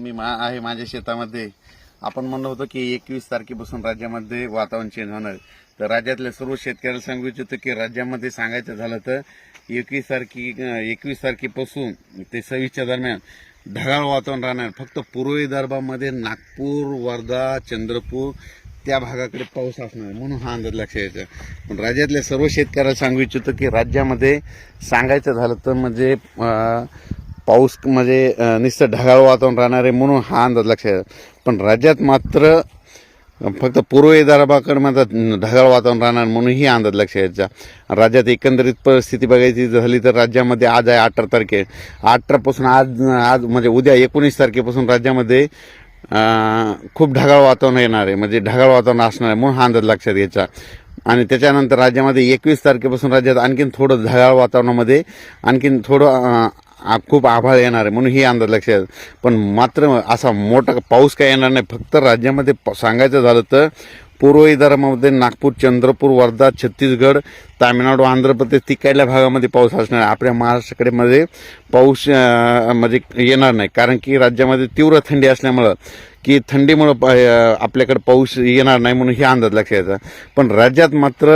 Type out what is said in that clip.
मी मा आहे माझ्या शेतामध्ये. आपण म्हणलं होतं की एकवीस तारखेपासून राज्यामध्ये वातावरण चेंज होणार. तर राज्यातल्या सर्व शेतकऱ्याला सांगू इच्छितो की राज्यामध्ये सांगायचं झालं तर एकवीस तारखे एकवीस तारखेपासून ते सव्वीसच्या दरम्यान ढगाळ वातावरण राहणार. फक्त पूर्व विदर्भामध्ये नागपूर वर्धा चंद्रपूर त्या भागाकडे पाऊस असणार म्हणून हा अंदाज लक्ष यायचा. पण राज्यातल्या सर्व शेतकऱ्याला सांगू इच्छितो की राज्यामध्ये सांगायचं झालं तर म्हणजे पाऊस म्हणजे नुसतं ढगाळ वातावरण राहणार आहे म्हणून हा अंदाज लक्षात येतो. पण राज्यात मात्र फक्त पूर्व विदर्भाकडे मात्र ढगाळ वातावरण राहणार म्हणून ही अंदाज लक्षात यायचा राज्यात एकंदरीत परिस्थिती बघायची झाली तर राज्यामध्ये आज आहे अठरा तारखे. अठरापासून आज आज म्हणजे उद्या एकोणीस तारखेपासून राज्यामध्ये खूप ढगाळ वातावरण येणार आहे. म्हणजे ढगाळ वातावरण असणार आहे म्हणून हा अंदाज लक्षात घ्यायचा आणि त्याच्यानंतर राज्यामध्ये एकवीस तारखेपासून राज्यात आणखीन थोडं ढगाळ वातावरणामध्ये आणखीन थोडं खूप आभाळ येणार आहे म्हणून ही अंदाज लक्षात पण मात्र असा मोठा पाऊस काय येणार नाही फक्त राज्यामध्ये प- सांगायचं झालं तर पूर्व विदर्भामध्ये नागपूर चंद्रपूर वर्धा छत्तीसगड तामिळनाडू आंध्र प्रदेश तिकडल्या भागामध्ये पाऊस असणार आपल्या महाराष्ट्राकडे मध्ये पाऊस म्हणजे येणार नाही. कारण की राज्यामध्ये तीव्र थंडी असल्यामुळं की थंडीमुळं प- आपल्याकडे पाऊस येणार नाही म्हणून हे अंदाज लक्षात पण राज्यात मात्र